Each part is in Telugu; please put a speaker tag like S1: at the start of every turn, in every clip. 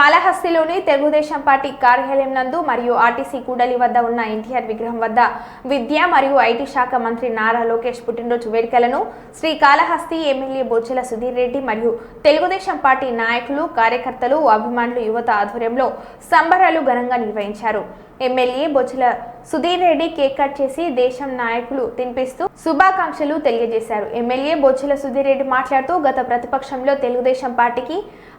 S1: కాళహస్తిలోని తెలుగుదేశం పార్టీ కార్యాలయం నందు మరియు ఆర్టీసీ కూడలి వద్ద ఉన్న ఎన్టీఆర్ విగ్రహం వద్ద విద్య మరియు ఐటీ శాఖ మంత్రి నారా లోకేష్ పుట్టినరోజు వేడుకలను శ్రీ కాళహస్తి ఎమ్మెల్యే బొచ్చెల సుధీర్ రెడ్డి మరియు తెలుగుదేశం పార్టీ నాయకులు కార్యకర్తలు అభిమానులు యువత ఆధ్వర్యంలో సంబరాలు ఘనంగా నిర్వహించారు. MLA Bochchela Sudheer Reddy cake cut చేసి దేశం నాయకులు తినిపిస్తూ శుభాకాంక్షలు తెలియజేశారు. ఎమ్మెల్యే బొచ్చుల సుధీర్ రెడ్డి మాట్లాడుతూ గత ప్రతిపక్షంలో తెలుగుదేశం పార్టీకి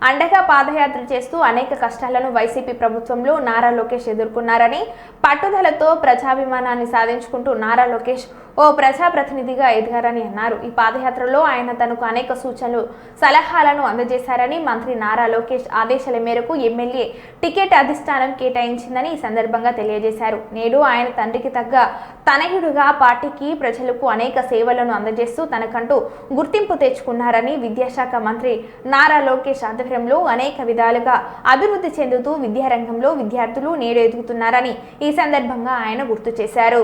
S1: అండగా పాదయాత్ర చేస్తూ అనేక కష్టాలను వైసీపీ ప్రభుత్వంలో నారా లోకేష్ ఎదుర్కొన్నారని పట్టుదలతో ప్రజాభిమానాన్ని సాధించుకుంటూ నారా లోకేష్ ఓ ప్రజాప్రతినిధిగా ఎదిగారని అన్నారు. ఈ పాదయాత్రలో ఆయన తనకు అనేక సూచనలు సలహాలను అందజేశారని మంత్రి నారా లోకేష్ ఆదేశాల మేరకు ఎమ్మెల్యే టికెట్ అధిష్టానం కేటాయించిందని ఈ సందర్భంగా తెలియజేశారు. నేడు ఆయన తండ్రికి తగ్గ తనయుడుగా పార్టీకి ప్రజలకు అనేక సేవలను అందజేస్తూ తనకంటూ గుర్తింపు తెచ్చుకున్నారని విద్యాశాఖ మంత్రి నారా లోకేష్ ఆధ్వర్యంలో అనేక విధాలుగా అభివృద్ధి చెందుతూ విద్యారంగంలో విద్యార్థులు నేడు ఎదుగుతున్నారని ఈ సందర్భంగా ఆయన గుర్తు చేశారు.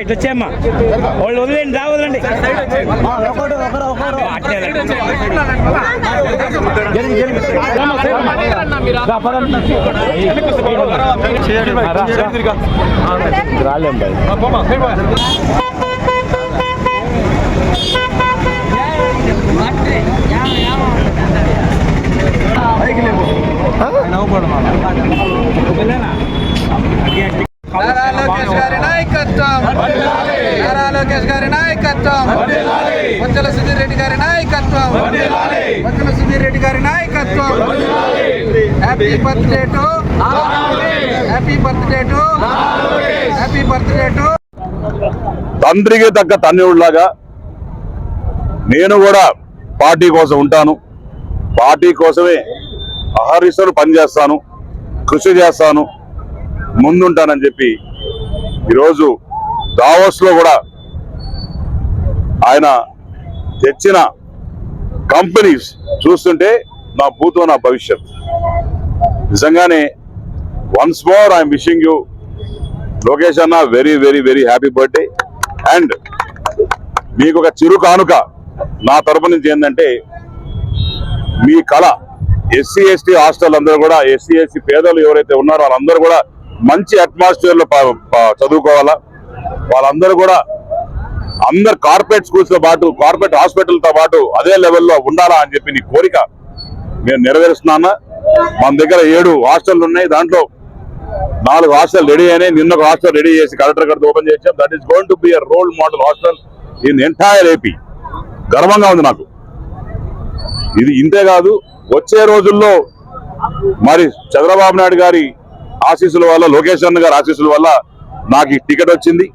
S2: ఇటు వచ్చేమ్మా వాళ్ళు వదిలేండి రా వదలండి రాలేం బాయ్.
S3: నారా లోకేష్ గారి నాయకత్వం నారా లోకేష్ గారి నాయకత్వం బొచ్చల సుధీర్ రెడ్డి గారి నాయకత్వం బొచ్చల సుధీర్ రెడ్డి గారి నాయకత్వం happy birthday to happy birthday to happy birthday to
S4: తండ్రికి తగ్గ తన్యుడిలాగా నేను కూడా పార్టీ కోసం ఉంటాను. పార్టీ కోసమే అహర్నిశలు పనిచేస్తాను కృషి చేస్తాను. ముందుంటానని చెప్పి ఈరోజు దావోస్లో కూడా ఆయన తెచ్చిన కంపెనీస్ చూస్తుంటే నా భూతో నా భవిష్యత్. నిజంగానే once more I'm wishing you Lokesh అన్న very very very happy birthday and మీకు ఒక చిరు కానుక నా తరపు నుంచి ఏంటంటే మీ కళ ఎస్సీ ఎస్టీ హాస్టల్ అందరూ కూడా ఎస్సీ ఎస్టీ పేదలు ఎవరైతే ఉన్నారో వాళ్ళందరూ కూడా మంచి అట్మాస్ఫియర్లో చదువుకోవాలా? వాళ్ళందరూ కూడా అందరు కార్పొరేట్ స్కూల్స్తో పాటు కార్పొరేట్ హాస్పిటల్తో పాటు అదే లెవెల్లో ఉండాలా అని చెప్పి నీ కోరిక నేను నెరవేరుస్తున్నాను? మన దగ్గర ఏడు హాస్టల్ ఉన్నాయి. దాంట్లో నాలుగు హాస్టల్ రెడీ అయినాయి. నిన్న ఒక హాస్టల్ రెడీ చేసి కలెక్టర్ గారితో ఓపెన్ చేసాం that is going to be a role model hostel in entire AP గర్వంగా ఉంది నాకు. ఇది ఇంతే కాదు వచ్చే రోజుల్లో మరి చంద్రబాబు నాయుడు గారి ఆశీస్సుల వల్ల లోకేష్ అన్న గారి ఆశీస్సుల వల్ల నాకు ఈ టికెట్ వచ్చింది.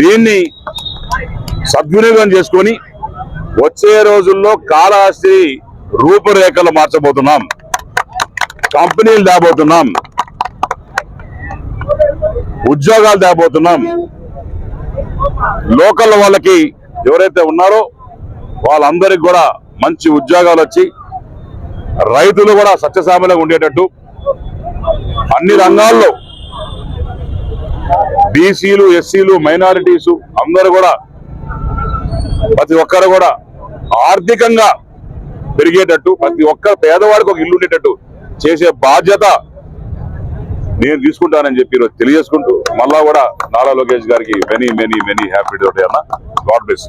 S4: దీన్ని సద్వినియోగం చేసుకొని వచ్చే రోజుల్లో కాళహస్తి రూపురేఖలు మార్చబోతున్నాం. కంపెనీలు తేబోతున్నాం. ఉద్యోగాలు తేబోతున్నాం. లోకల్ వాళ్ళకి ఎవరైతే ఉన్నారో వాళ్ళందరికి కూడా మంచి ఉద్యోగాలు వచ్చి రైతులు కూడా సత్యసామలంగా ఉండేటట్టు అన్ని రంగాల్లో బీసీలు ఎస్సీలు మైనారిటీస్ అందరూ కూడా ప్రతి ఒక్కరు కూడా ఆర్థికంగా పెరిగేటట్టు ప్రతి ఒక్క పేదవాడికి ఒక ఇల్లు ఉండేటట్టు చేసే బాధ్యత నేను తీసుకుంటానని చెప్పి ఈరోజు తెలియజేసుకుంటూ మళ్ళా కూడా నారా లోకేష్ గారికి మెనీ మెనీ మెనీ హ్యాపీ అన్న. God bless